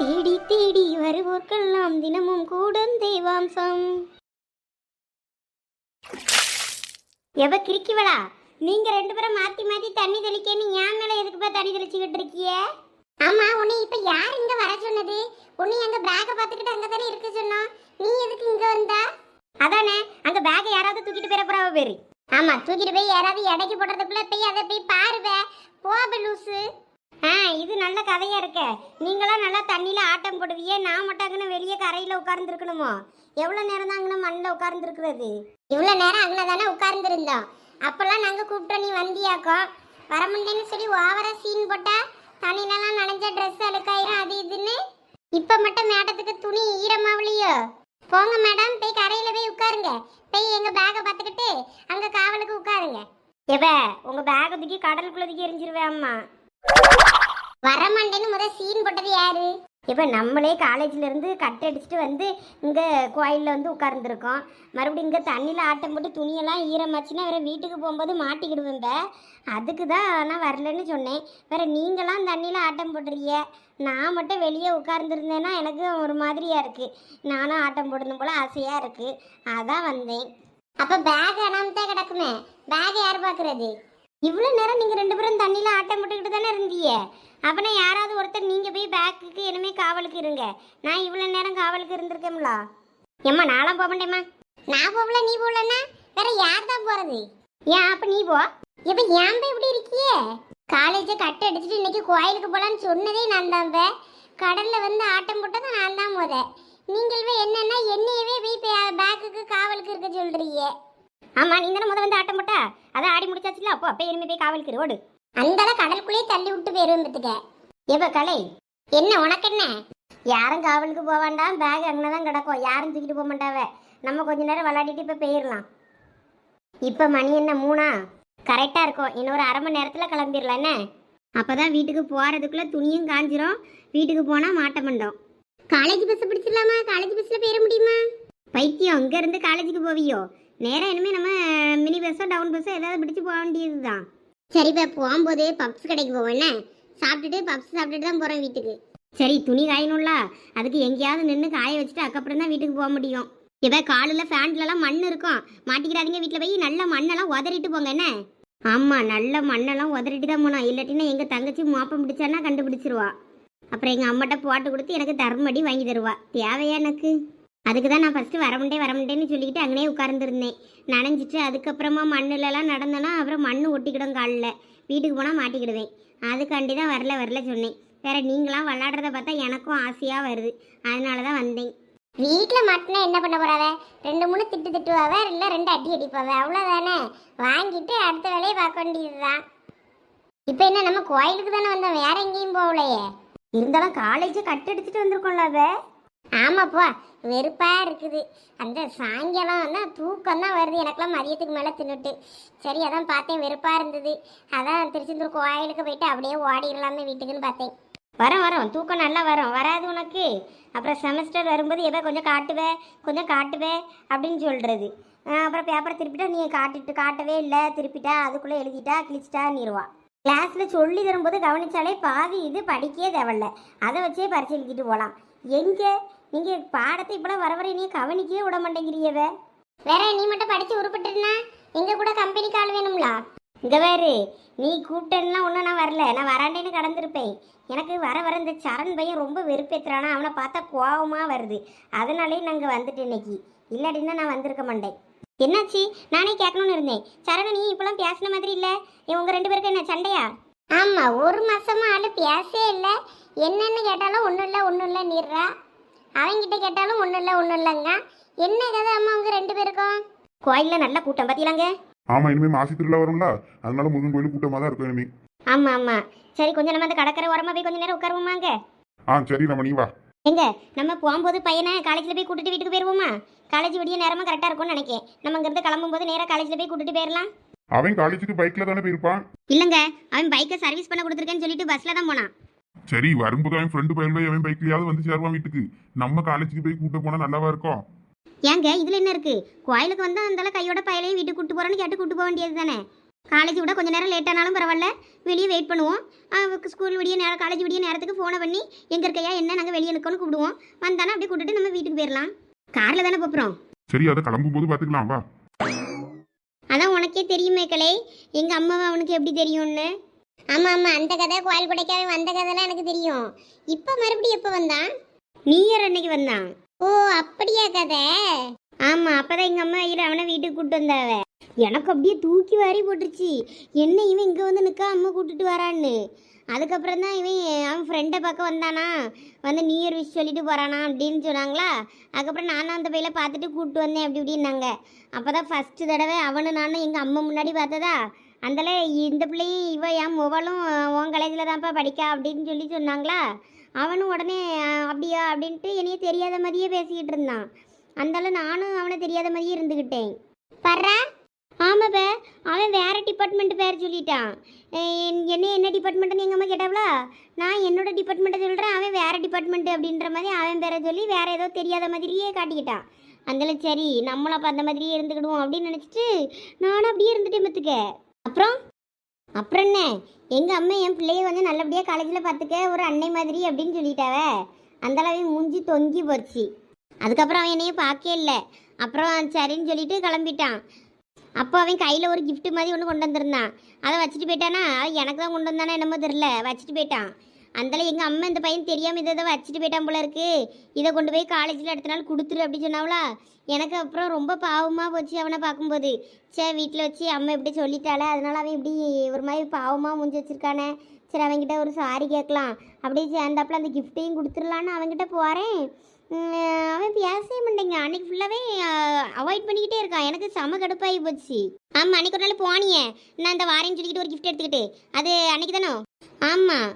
தேடி தேடி வருவோர்க்கெல்லாம் தினமும் கூடும் தேவாம்சம். எவ கிரிக்கிவளா நீங்க ரெண்டு பேரும் மாத்தி மாத்தி தண்ணி தெளிக்கன்னு என் மேல எதுக்குப்பா தண்ணி தெளிச்சுக்கிட்டு இருக்கிய? ஆமா உன்னை இப்ப யார் இங்க வர சொன்னது? உன்னை அங்க பேக்க பாத்துக்கிட்டு அங்க தானே இருக்க சொன்னோம் நீ எதுக்கு இங்க வந்தா? அதானே அங்க பேக்க யாராவது தூக்கிட்டு போயிட போறாவ பேரு. ஆமா தூக்கிட்டு போய் யாராவது இடைக்கு போடுறதுக்குள்ள போய் அதை போய் பாருவே. போப லூசு. ஆ இது நல்ல கதையா இருக்க. நீங்களாம் நல்லா தண்ணியில் ஆட்டம் போடுவியே நான் மட்டும் அங்கே வெளியே கரையில் உட்கார்ந்துருக்கணுமோ? எவ்வளோ நேரம் தான் அங்கே மண்ணில் உட்கார்ந்துருக்குறது? இவ்வளோ நேரம் அங்கே தானே உட்கார்ந்துருந்தோம். அப்போல்லாம் நாங்கள் கூப்பிட்டோம் நீ வந்தியாக்கோ? வர முடியேன்னு சொல்லி ஓவராக சீன் போட்டால் தண்ணியிலலாம் நனைஞ்ச ட்ரெஸ் அழுக்காயிரும் அது இதுன்னு. இப்போ மட்டும் மேடத்துக்கு துணி ஈரமாவலையோ? போங்க மேடம் போய் கரையில் போய் உட்காருங்க. போய் எங்கள் பேக்கை பார்த்துக்கிட்டு அங்கே காவலுக்கு உட்காருங்க. எவ உங்கள் பேக்கை தூக்கி கடலுக்குள்ளே தூக்கி எரிஞ்சிருவேன் அம்மா. வரமாட்டேன்னு முத சீன் போட்டது யாரு? இப்போ நம்மளே காலேஜ்ல இருந்து கட் அடிச்சுட்டு வந்து இங்கே கோயிலில் வந்து உட்கார்ந்துருக்கோம். மறுபடியும் இங்கே தண்ணியில் ஆட்டம் போட்டு துணியெல்லாம் ஈரமாச்சுன்னா வேற வீட்டுக்கு போகும்போது மாட்டிக்கிடுவேன். அதுக்கு தான் நான் வரலன்னு சொன்னேன். வேற நீங்களாம் தண்ணியில் ஆட்டம் போடுறீங்க நான் மட்டும் வெளியே உட்கார்ந்துருந்தேன்னா எனக்கு ஒரு மாதிரியா இருக்கு. நானும் ஆட்டம் போடணும் போல ஆசையா இருக்கு. அதான் வந்தேன். அப்போ பேக் அனாமத்தே கிடக்குமே? பேக் யார் பார்க்கறது இவ்வளோ நேரம் நீங்கள் ரெண்டு பேரும் தண்ணியில் ஆட்டம் போட்டுக்கிட்டு தானே இருந்தீங்க? அப்போனா யாராவது ஒருத்தர் நீங்கள் போய் பேக்குக்கு இனிமேல் காவலுக்கு இருங்க. நான் இவ்வளோ நேரம் காவலுக்கு இருந்திருக்கேம்லா ஏம்மா நானும் போக மாட்டேம்மா. நான் போகல நீ போகலன்னா வேற யார் தான் போகிறது ஏன் அப்போ நீ போ. இப்போ ஏன் போய் இப்படி இருக்கியே? காலேஜை கட்டு அடிச்சுட்டு இன்னைக்கு கோயிலுக்கு போகலான்னு சொன்னதே நான் தான் இப்போ கடலில் வந்து ஆட்டம் போட்டது நான் தான் முத நீங்களுமே என்னென்னா என்னையவே போய் பேக்குக்கு காவலுக்கு இருக்க சொல்கிறீங்க ஆமா நீ தானே முத வந்து ஆட்டம் போட்டா? அதான் ஆடி முடிச்சாச்சுல அப்போ அப்போ இனிமே போய் காவலுக்கு இரு, ஓடு. அந்த கடலுக்குள்ளேயே தள்ளி விட்டு போயிருந்துட்டுக்க எவ கலை? என்ன உனக்கு என்ன யாரும் காவலுக்கு போக வேண்டாம் பேக் அங்கே தான் கிடக்கும். யாரும் தூக்கிட்டு போக மாட்டாவ. நம்ம கொஞ்ச நேரம் விளையாடிட்டு இப்போ போயிடலாம் இப்போ மணி என்ன மூணா? கரெக்டாக இருக்கும். இன்னொரு அரை மணி நேரத்தில் கிளம்பிடலாம் என்ன? அப்போ தான் வீட்டுக்கு போகிறதுக்குள்ளே துணியும் காஞ்சிரும். வீட்டுக்கு போனால் மாட்ட மாட்டோம். College bus பிடிச்சிடலாமா? காலேஜ் பஸ்ஸில் போயிட முடியுமா? பைத்தியம் அங்கேருந்து காலேஜுக்கு போவியோ? நேராக இனிமேல் நம்ம மினி பஸ்ஸோ டவுன் பஸ்ஸோ ஏதாவது பிடிச்சி போக வேண்டியது தான் சரிப்பா போகும்போது பப்ஸ் கடைக்கு போவேண்ணே சாப்பிட்டுட்டே சாப்பிட்டுட்டு பப்ஸ் சாப்பிட்டுட்டு தான் போகிறோம் வீட்டுக்கு. சரி துணி காயணும்ல? அதுக்கு எங்கேயாவது நின்று காய வச்சுட்டு அதுக்கப்புறம் தான் வீட்டுக்கு போக முடியும். இப்போ காலில் ஃபேண்ட்லலாம் மண் இருக்கும். மாட்டிக்கிறாதீங்க வீட்டில் போய் நல்ல மண்ணெல்லாம் உதறிட்டு போங்க என்ன? ஆமாம் நல்ல மண்ணெல்லாம் உதறிட்டு தான் போனோம் இல்லாட்டினா எங்கள் தங்கச்சி மோப்பம் பிடிச்சானா கண்டுபிடிச்சிருவா. அப்புறம் எங்கள் அம்மாட்ட போட்டு கொடுத்து எனக்கு தர்மடி வாங்கி தருவா. தேவையா எனக்கு? அதுக்கு தான் நான் ஃபஸ்ட்டு வரமுண்டே வரமுண்டேன்னு சொல்லிக்கிட்டு அங்கனே உட்கார்ந்துருந்தேன். நனைஞ்சிட்டு அதுக்கப்புறமா மண்ணுலலாம் நடந்தேன்னா அப்புறம் மண் ஒட்டிக்கிடும் காலில். வீட்டுக்கு போனால் மாட்டிக்கிடுவேன். அதுக்காண்டி தான் வரல வரல சொன்னேன். வேற நீங்களாம் விளாடுறத பார்த்தா எனக்கும் ஆசையாக வருது. அதனால தான் வந்தேன். வீட்டில் மாட்டினா என்ன பண்ண போறாவ? ரெண்டு மூணு திட்டு திட்டுவாவ? இல்லை ரெண்டு அடி அடிப்பாவ? அவ்வளோதானே வாங்கிட்டு அடுத்த வேலையை பார்க்க வேண்டியதுதான். இப்போ என்ன நம்ம கோயிலுக்கு தானே வந்தோம். வேற எங்கேயும் போகலையே. இருந்தாலும் காலேஜ் கட் அடிச்சுட்டு வந்திருக்கோம்ல அவ. ஆமாப்பா வெறுப்பாக இருக்குது. அந்த சாயங்காலம் தான் தூக்கம் தான் வருது. எனக்கெல்லாம் மதியத்துக்கு மேலே தின்னுட்டு. சரி அதான் பார்த்தேன். வெறுப்பாக இருந்தது. அதான் திருச்செந்தூர் கோயிலுக்கு போயிட்டு அப்படியே ஓடிடலாமே வீட்டுக்குன்னு பார்த்தேன். வரோம் வரோம். தூக்கம் நல்லா வரும். வராது உனக்கு? அப்புறம் செமஸ்டர் வரும்போது எப்போ கொஞ்சம் காட்டுவே? கொஞ்சம் காட்டுவே அப்படின்னு சொல்கிறது அப்புறம் பேப்பரை திருப்பிட்டா நீ காட்டிட்டு காட்டவே இல்லை. திருப்பிட்டா அதுக்குள்ளே எழுதிட்டா கிழிச்சிட்டா நீருவா கிளாஸில் சொல்லி தரும்போது கவனித்தாலே பாதி இது படிக்கவே தேவையில்ல. அதை வச்சே பரிசு எழுதிட்டு போகலாம் எங்கே? நீங்கள் பாடத்தை இப்போலாம் வர வர நீ கவனிக்கவே விட மாட்டேங்கிறியவ. வேற நீ மட்டும் படித்து உருப்பட்டுனா எங்கள் கூட கம்பெனிக்கு ஆள் வேணும்லா? இங்கே வேறு நீ கூப்பிட்டேன்னா ஒன்றும் நான் வரல. நான் வராண்டேன்னு கடந்திருப்பேன். எனக்கு வர வர இந்த சரண் பையன் ரொம்ப வெறுப்பேற்றுறானா அவனை பார்த்தா கோபமாக வருது. அதனாலே நாங்கள் வந்துட்டு இன்னைக்கு. இல்லாட்டின்னா நான் வந்திருக்க மாட்டேன். என்னாச்சு? நானே கேட்கணும்னு இருந்தேன். சரண் நீ இப்பெல்லாம் பேசின மாதிரி இல்லை? உங்கள் ரெண்டு பேருக்கு என்ன சண்டையா? ஆமாம் ஒரு மாசமா ஆள் பேசவே இல்லை. என்னென்னு கேட்டாலும் ஒன்றும் இல்லை ஒன்றும் இல்லை நீர்றா அவங்கிட்ட கேட்டாலும் ஒன்றும் இல்லை ஒன்றும் இல்லைங்க. என்ன கதை அம்மா உங்க ரெண்டு பேருக்கும்? கோயிலில் நல்ல கூட்டம் பார்த்தீங்களாங்க ஆமா இனிமே மாசி திருவிழா வரும்ல. அதனால முருகன் கோயில் கூட்டமா தான் இருக்கும் இனிமே. ஆமா ஆமா. சரி கொஞ்சம் நம்ம அந்த கடற்கரை ஓரமா போய் கொஞ்ச நேரம் உட்காருவோமாங்க ஆ சரி நம்ம நீ வா. எங்க? நம்ம போகும்போது பையனை காலேஜில் போய் கூட்டிட்டு வீட்டுக்கு போயிருவோமா? காலேஜ் விடிய நேரமா கரெக்டாக இருக்கும்னு நினைக்கேன். நம்ம இங்கிருந்து கிளம்பும்போது நேராக காலேஜில் போய் கூட்டிட்டு போயிடலாம் அவன் காலேஜுக்கு பைக்ல தானே போயிருப்பான்? இல்லைங்க அவன் பைக்கை சர்வீஸ் பண்ண கொடுத்துருக்கேன்னு சொல்லிட்டு பஸ்ல தான் போனான். சரி வரும்போது அவன் ஃப்ரெண்டு பையன் அவன் பைக்லயாவது வந்து சேருவான் வீட்டுக்கு. நம்ம காலேஜுக்கு போய் கூட்ட போனா நல்லாவா இருக்கும்? ஏங்க இதுல என்ன இருக்கு? கோயிலுக்கு வந்தா அந்தால கையோட பயலையும் வீட்டுக்கு கூட்டு போறோன்னு கேட்டு கூட்டு போக வேண்டியது தானே? காலேஜ் விட கொஞ்ச நேரம் லேட் ஆனாலும் பரவாயில்ல. வெளியே வெயிட் பண்ணுவோம். ஸ்கூல் விடிய நேரம் காலேஜ் விடிய நேரத்துக்கு ஃபோனை பண்ணி எங்கே இருக்கையா? என்ன? நாங்கள் வெளியே நிற்கணும் கூப்பிடுவோம். வந்தானா அப்படியே கூட்டிட்டு நம்ம வீட்டுக்கு போயிடலாம் காரில் தானே போகிறோம் சரி அதை கிளம்பும் போது பாத்துக்கலாம் வா. அதான் உனக்கே தெரியுமே கலை. எங்கள் அம்மாவை அவனுக்கு எப்படி தெரியும்னு? ஆமாம் ஆமாம் அந்த கதை கோயில் கொடைக்காவே வந்த கதைலாம் எனக்கு தெரியும். இப்போ மறுபடியும் எப்போ வந்தான்? நீ யார் அன்னைக்கு வந்தான். ஓ அப்படியா கதை? ஆமாம் அப்பதான் எங்கள் அம்மா இரு அவனை வீட்டுக்கு கூப்பிட்டு வந்தாவ. எனக்கு அப்படியே தூக்கி வாரி போட்டுருச்சு. என்ன இவன் இங்கே வந்து நிற்க அம்மா கூட்டிட்டு வரான்னு. அதுக்கப்புறம் தான் இவன் அவன் ஃப்ரெண்டை பார்க்க வந்தானா? வந்து நியூ இயர் விஷ் சொல்லிட்டு போகிறானா அப்படின்னு சொன்னாங்களா? அதுக்கப்புறம் நானும் அந்த பையில பார்த்துட்டு கூப்பிட்டு வந்தேன் அப்படி இப்படின்னாங்க. அப்போ தான் ஃபஸ்ட்டு தடவை அவனும் நானும் எங்கள் அம்மா முன்னாடி பார்த்ததா? அந்தல இந்த பிள்ளையும் இவ என் முவளும் உன் காலேஜில் தான்ப்பா படிக்கா அப்படின்னு சொல்லி சொன்னாங்களா? அவனும் உடனே அப்படியா? அப்படின்ட்டு என்னையே தெரியாத மாதிரியே பேசிக்கிட்டு இருந்தான். அந்தால நானும் அவனை தெரியாத மாதிரியே இருந்துக்கிட்டேன் பர்றா ஆமாப்ப அவன் வேறு டிபார்ட்மெண்ட் பேர் சொல்லிட்டான். என்- என்ன என்ன டிபார்ட்மெண்ட்டுன்னு எங்கள் அம்மா கேட்டாவளா? நான் என்னோட டிபார்ட்மெண்ட்டை சொல்கிறேன் அவன் வேறு டிபார்ட்மெண்ட் அப்படின்ற மாதிரி அவன் பேரை சொல்லி வேறு ஏதோ தெரியாத மாதிரியே காட்டிக்கிட்டான். அந்தளவு சரி நம்மளும் அப்போ அந்த மாதிரியே இருந்துக்கிடுவோம் அப்படின்னு நினச்சிட்டு நானும் அப்படியே இருந்துட்டேன் பார்த்துக்க அப்புறம்? அப்புறம் என்ன? எங்கள் அம்மா என் பிள்ளைய வந்து நல்லபடியாக காலேஜில் பார்த்துக்க ஒரு அன்னை மாதிரி அப்படின்னு சொல்லிட்டாவ. அந்தளவு மூஞ்சி தொங்கி போச்சு. அதுக்கப்புறம் அவன் என்னையும் பார்க்கவே இல்லை. அப்புறம் சரின்னு சொல்லிட்டு கிளம்பிட்டான். அப்போ அவன் கையில் ஒரு கிஃப்ட்டு மாதிரி ஒன்று கொண்டு வந்திருந்தான். அதை வச்சுட்டு போயிட்டானா? அவன் எனக்கு தான் கொண்டு வந்தானா என்னமோ தெரில வச்சுட்டு போயிட்டான். அந்தால எங்கள் அம்மா இந்த பையன் தெரியாமல் இதை இதை வச்சுட்டு போயிட்டான் போல இருக்கு. இதை கொண்டு போய் காலேஜில் அடுத்த நாள் கொடுத்துரு அப்படின்னு சொன்னாவளா? எனக்கு அப்புறம் ரொம்ப பாவமாக போச்சு அவனை பார்க்கும்போது. சே வீட்டில் வச்சு அம்மா இப்படி சொல்லிட்டாளே அதனால அவன் இப்படி ஒரு மாதிரி பாவமாக முடிஞ்சு வச்சிருக்கானே. சரி அவன்கிட்ட ஒரு சாரி கேட்கலாம். அப்படியே சேர்ந்தாப்புல அந்த கிஃப்ட்டையும் கொடுத்துடலான்னு அவன்கிட்ட போகிறேன் அவன் பேசவே மாட்டேங்க. அன்னைக்கு ஃபுல்லாகவே அவாய்ட் பண்ணிக்கிட்டே இருக்கான். எனக்கு செம கடுப்பாகி போச்சு. ஆமாம் அன்னைக்கு ஒரு நாள் போனியே. நான் இந்த வாரேன்னு சொல்லிக்கிட்டு ஒரு கிஃப்ட் எடுத்துக்கிட்டு. அது அன்னைக்கு தானோ ஆமாம்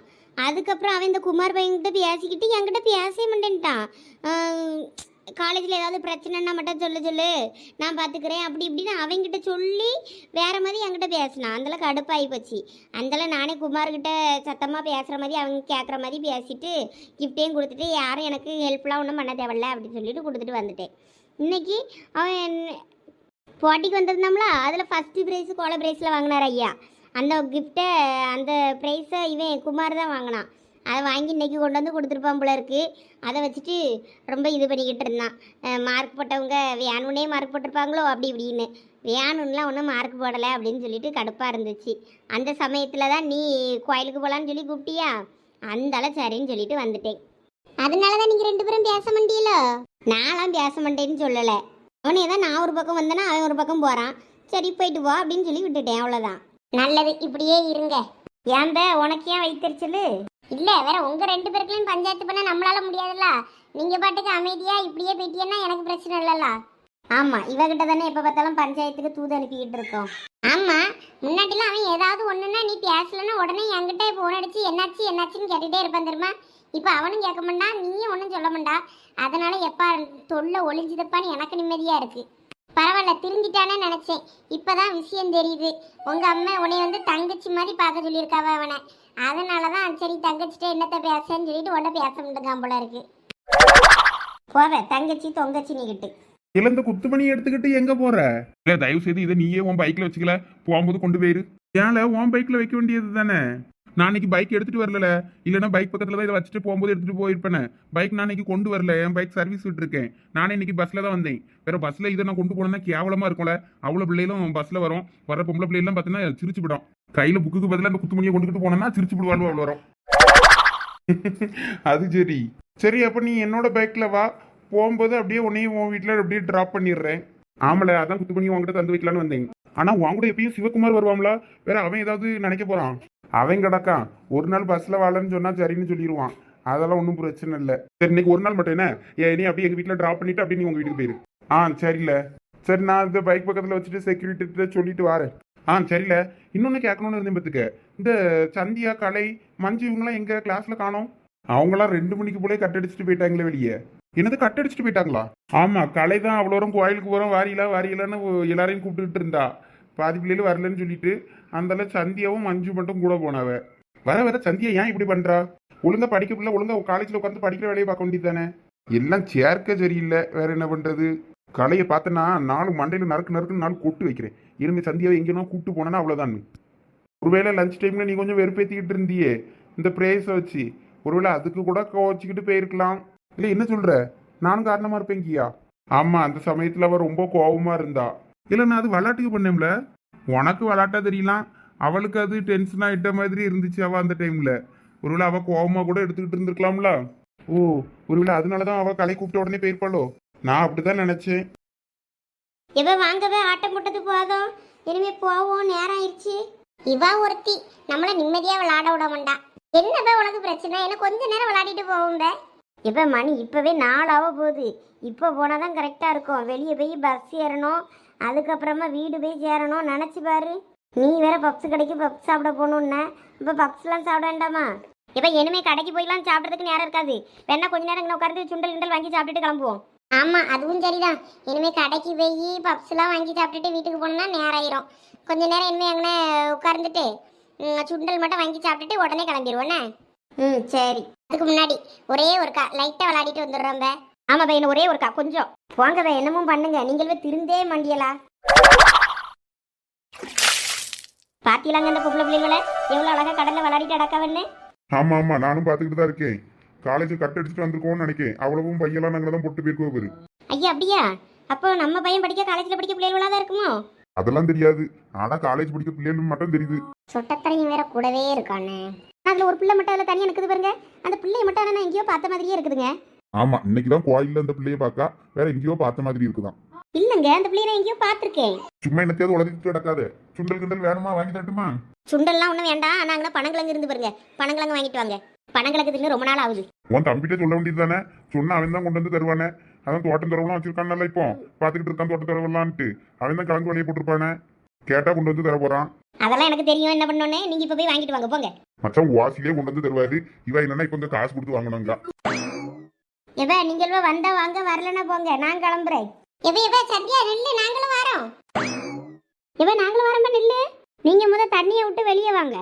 அதுக்கப்புறம் அவன் இந்த குமார் பையன்கிட்ட பேசிக்கிட்டு என்கிட்ட பேசவே மாட்டேன்ட்டான். காலேஜில் ஏதாவது பிரச்சனைன்னா மட்டும் சொல்லு சொல்லு. நான் பார்த்துக்கிறேன் அப்படி இப்படின்னு அவங்ககிட்ட சொல்லி வேற மாதிரி என்கிட்ட பேசினான். அந்தளவுக்கு கடுப்பாகி போச்சு. அந்தளவு நானே குமார்கிட்ட சத்தமாக பேசுகிற மாதிரி அவங்க கேட்குற மாதிரி பேசிட்டு கிஃப்டையும் கொடுத்துட்டு யாரும் எனக்கு ஹெல்ப்லாம் ஒன்றும் பண்ண தேவையில்ல அப்படின்னு சொல்லிட்டு கொடுத்துட்டு வந்துட்டேன். இன்றைக்கி அவன் போட்டிக்கு வந்திருந்தோம்ல அதில் ஃபஸ்ட்டு ப்ரைஸ் கோல ப்ரைஸில் வாங்கினார் ஐயா. அந்த கிஃப்ட்டை அந்த ப்ரைஸை இவன் குமார் தான் வாங்கினான். அதை வாங்கி இன்னைக்கு கொண்டு வந்து கொடுத்துருப்பான் போல இருக்கு. அதை வச்சுட்டு ரொம்ப இது பண்ணிக்கிட்டு இருந்தான். மார்க் போட்டவங்க வேணுன்னே மார்க் போட்டிருப்பாங்களோ? அப்படி இப்படின்னு. வேணும்லாம் ஒன்றும் மார்க் போடலை அப்படின்னு சொல்லிட்டு கடுப்பாக இருந்துச்சு. அந்த சமயத்தில் தான் நீ கோயிலுக்கு போகலான்னு சொல்லி கூப்பிட்டியா? அந்தால சரின்னு சொல்லிட்டு வந்துட்டேன். அதனால தான் நீங்கள் ரெண்டு பேரும் பேச மாட்டீங்கள? நான்லாம் பேச மாட்டேன்னு சொல்லலை. அவனே தான் நான் ஒரு பக்கம் வந்தேன்னா அவன் ஒரு பக்கம் போகிறான் சரி போயிட்டு போ அப்படின்னு சொல்லி விட்டுட்டேன் அவ்வளோதான் நல்லது இப்படியே இருங்க. ஏன்ப உனக்கு ஏன் வைத்தறிச்சலு? இல்ல வேற உங்க ரெண்டு பேருக்குலயும் பஞ்சாயத்து பண்ண நம்மளால முடியாதுல்ல. நீங்க பாட்டுக்கு அமைதியா இப்படியே போயிட்டீங்கன்னா எனக்கு பிரச்சனை இல்லல்ல. ஆமா இவகிட்ட தானே எப்ப பார்த்தாலும் பஞ்சாயத்துக்கு தூது அனுப்பிக்கிட்டு இருக்கோம். ஆமா முன்னாடிலாம் அவன் ஏதாவது ஒண்ணுன்னா நீ பேசலன்னா உடனே என்கிட்ட போன் அடிச்சு என்னாச்சு என்னாச்சுன்னு கேட்டுட்டே இருப்பான் தெரியுமா? இப்ப அவனும் கேட்க மாட்டான் நீயும் ஒன்றும் சொல்ல மாட்டா. அதனால எப்பா தொல்லை ஒளிஞ்சுதப்பான்னு எனக்கு நிம்மதியா இருக்கு. பரவாயில்ல திருந்திட்டானே நினச்சேன். இப்போதான் விஷயம் தெரியுது. உங்கள் அம்மா உன்னை வந்து தங்கச்சி மாதிரி பார்க்க சொல்லியிருக்காவ அவனை. அதனாலதான் சரி தங்கச்சிட்ட என்னத்தை பேசன்னு சொல்லிட்டு உன்ன பேச முடியாம போல இருக்கு. போவ தங்கச்சி தொங்கச்சி நீக்கிட்டு இல்ல இந்த குத்துமணி எடுத்துக்கிட்டு எங்க போற? இல்ல தயவு செய்து இதை நீயே உன் பைக்ல வச்சுக்கல. போகும்போது கொண்டு போயிரு. ஏன்ல உன் பைக்ல வைக்க வேண்டியது தானே நான் அன்னைக்கு பைக் எடுத்துட்டு வரல இல்லைன்னா பைக் பக்கத்துல தான் இதை வச்சுட்டு போகும்போது எடுத்துட்டு போயிருப்பேன். பைக் நான் இன்னைக்கு கொண்டு வரல. என் பைக் சர்வீஸ் விட்டுருக்கேன். நானே இன்னைக்கு பஸ்ல தான் வந்தேன். வேற பஸ்ல இதை நான் கொண்டு போனேன்னா கேவலமா இருக்கும்ல. அவ்வளவு பிள்ளைகளும் பஸ்ல வரும். வர பொம்பளை பிள்ளைலாம் பார்த்தீங்கன்னா சிரிச்சு விடும் கையில புக்குக்கு பதிலாக அந்த குத்துமணியை கொண்டுகிட்டு போனேன்னா சிரிச்சு விடுவாள் அவ்வளோ வரும். அது சரி. சரி அப்போ நீ என்னோட பைக்கில் வா. போகும்போது அப்படியே உன்னையும் உன் வீட்டில் அப்படியே ட்ராப் பண்ணிடுறேன். ஆமல அதான் குத்து பண்ணி உங்ககிட்ட தந்து வைக்கலான்னு வந்தேன். ஆனால் உன் கூட எப்பயும் சிவகுமார் வருவாங்களா வேற அவன் ஏதாவது நினைக்க போகிறான் அவன் கிடக்கான். ஒரு நாள் பஸ்ல வாழன்னு சொன்னா சரின்னு சொல்லிடுவான் அதெல்லாம் ஒன்றும் பிரச்சனை இல்லை. சரி இன்னைக்கு ஒரு நாள் மட்டும் என்ன? ஏ நீ அப்படியே எங்க வீட்டில் ட்ராப் பண்ணிட்டு அப்படியே நீ உங்க வீட்டுக்கு போயிரு. ஆ சரியில்ல சரி நான் இந்த பைக் பக்கத்தில் வச்சுட்டு செக்யூரிட்டி சொல்லிட்டு வரேன். ஆ சரியில்ல இன்னொன்னு கேட்கணும்னு இருந்தேன் பார்த்துக்க இந்த சந்தியா கலை மஞ்சு இவங்கெல்லாம் எங்க கிளாஸ்ல காணோம்? அவங்களாம் ரெண்டு மணிக்கு போலே கட் அடிச்சுட்டு போயிட்டாங்களே வெளியே. என்னது கட் அடிச்சுட்டு போயிட்டாங்களா? ஆமா கலை தான் அவ்வளோ கோயிலுக்கு போறோம் வாரியலா வாரியிலன்னு எல்லாரையும் கூப்பிட்டுட்டு இருந்தா. பாதி பிள்ளைகள் வரலன்னு சொல்லிட்டு அந்தால சந்தியாவும் மஞ்சு மட்டும் கூட போனாவ. வர வர சந்தியா ஏன் இப்படி பண்றா? ஒழுங்கா படிக்க பிள்ளை ஒழுங்கா காலேஜ்ல உட்காந்து படிக்கிற வேலையை பார்க்க வேண்டியது தானே எல்லாம் சேர்க்க சரியில்லை. வேற என்ன பண்றது? கலையை பார்த்தனா நாலு மண்டையில் நறுக்கு நறுக்குன்னு நாலு கொட்டு வைக்கிறேன். இருந்து சந்தியாவை எங்கேனா கூப்பிட்டு போனேன்னா அவ்வளோதான் ஒருவேளை லஞ்ச் டைமில் நீ கொஞ்சம் வெறுப்பேற்றிக்கிட்டு இருந்தியே இந்த ப்ரேஸை வச்சு. ஒருவேளை அதுக்கு கூட கோச்சிக்கிட்டு போயிருக்கலாம். இல்லை என்ன சொல்கிற நானும் காரணமாக இருப்பேங்கியா ஆமாம் அந்த சமயத்தில் அவள் ரொம்ப கோபமாக இருந்தா. இல்லை நான் அது விளாட்டுக்கு பண்ணேன்ல உனக்கு விளாட்டா தெரியலாம். அவளுக்கு அது டென்ஷன் ஆகிட்ட மாதிரி இருந்துச்சு அவள் அந்த டைமில் ஒருவேளை அவள் கோபமாக கூட எடுத்துக்கிட்டு இருந்திருக்கலாம்ல. ஓ ஒருவேளை அதனால தான் அவள் கலை கூப்பிட்ட உடனே போயிருப்பாளோ? நான் அப்படிதான் நினச்சேன். இவ வாங்கவே ஆட்டம் போட்டது போதும். இனிமே போவோம் நேரம் ஆயிடுச்சு. இவா ஒருத்தி. நம்மள நிம்மதியா விளையாட விட மாட்டா. என்னப்பா உனக்கு பிரச்சனை? என்ன கொஞ்ச நேரம் விளையாடிட்டு போவோம்ப இப்ப மணி இப்பவே நாளாவ போகுது. இப்போ போனாதான் கரெக்டா இருக்கும். வெளியே போய் பஸ் ஏறணும். அதுக்கப்புறமா வீடு போய் சேரணும் நினச்சி பாரு. நீ வேற பப்ஸ் கடைக்கு பப்ஸ் சாப்பிட போகணுன்னா இப்போ பப்ஸ்லாம் சாப்பிட வேண்டாமா? இப்போ இனிமே கடைக்கு போய்லாம் சாப்பிட்றதுக்கு நேரம் இருக்காது. வேணா கொஞ்ச நேரம் இங்கே உட்காந்து சுண்டல் கிண்டல் வாங்கி சாப்பிட்டுட்டு கிளம்புவோம். ஆமாம் அதுவும் சரிதான். இனிமே கடைக்கு போய் பப்ஸ்லாம் வாங்கி சாப்பிட்டுட்டு வீட்டுக்கு போனோம்னா நேரம் ஆயிரும். கொஞ்ச நேரம் இனிமே அங்கே உட்கார்ந்துட்டு சுண்டல் மட்டும் வாங்கி சாப்பிட்டுட்டு உடனே கிளம்பிடுவோண்ணே ம் சரி. அதுக்கு முன்னாடி ஒரே ஒரு கா லைட்டாக விளாடிட்டு வந்துடுறோம் ஆமா பையன் ஒரே ஒரு கா கொஞ்சம். போங்க என்னமும் பண்ணுங்க. நீங்களே திருந்தே மண்டியலா. பாத்தீங்களாங்க இந்த பொம்பளை பிள்ளைகளை? எவ்வளோ அழகா கடல்ல விளையாடிட்டு அடக்கவன்னு ஆமா ஆமா நானும் பார்த்துக்கிட்டு தான் இருக்கேன். காலேஜ் கட் அடிச்சுட்டு வந்திருக்கோம்னு நினைக்கிறேன் அவ்வளவும் பையெல்லாம் நாங்கள் தான் போட்டு போயிருக்கோம் பாரு ஐயா அப்படியா? அப்போ நம்ம பையன் படிக்க காலேஜில் படிக்க பிள்ளைகளா தான் இருக்குமோ? அதெல்லாம் தெரியாது. ஆனா காலேஜ் படிக்க பிள்ளைகள் மட்டும் தெரியுது. சொட்டத்தரையும் வேற கூடவே இருக்கானே. அதுல ஒரு பிள்ளை மட்டும் அதில் தனியாக இருக்குது பாருங்க. அந்த பிள்ளைய மட்டும் ஆனா நான் எங்கேயோ பார்த்த மாதிரியே இருக்குதுங்க. ஆமா இன்னைக்கு தான் கோயில்ல அந்த பிள்ளைய பார்க்கா வேற எங்கேயோ பார்த்த மாதிரி இருக்குதான். இல்லைங்க அந்த பிள்ளைய நான் எங்கேயோ பார்த்துருக்கேன். சும்மா என்னத்தையாவது உடச்சிட்டு கிடக்காது. சுண்டல் கிண்டல் வேணுமா? வாங்கி தட்டுமா சுண்டல்லாம் ஒன்றும் வேண்டாம். நாங்கன்னா பனங்கிழங்கு இருந்து பாருங்க. பனங்கிழங்கு வாங்கிட்டு வாங்க. பனங்கிழங்கு தின்னு ரொம்ப நாள் ஆகுது. உன் தம்பிட்ட சொல்ல வேண்டியது தானே? சொன்னா அவன் தான் கொண்டு வந்து தருவானே. அதான் தோட்டம் தரவெல்லாம் வச்சிருக்கானல்ல இப்போ. பார்த்துக்கிட்டு இருக்கான் தோட்டம் தரவலான்ட்டு அவன் தான் கிழங்கு வழியை போட்டிருப்பானே. கேட்டா கொண்டு வந்து தர போறான். அதெல்லாம் எனக்கு தெரியும். என்ன பண்ணோன்னே? நீங்க இப்போ போய் வாங்கிட்டு வாங்க. போங்க. மச்சான் வாசிலே கொண்டு வந்து தருவாரு. இவ என்னன்னா இப்போ காசு கொடுத்து வாங்கணுங்க எவ நீங்கள் வந்தா வாங்க வரலன்னா போங்க. நான் கிளம்புறேன். எவ எவ சத்யா நில்லு நாங்களும் வரோம். எவ நாங்களும் வரோம் நில்லு? நீங்க முத தண்ணியை விட்டு வெளியே வாங்க.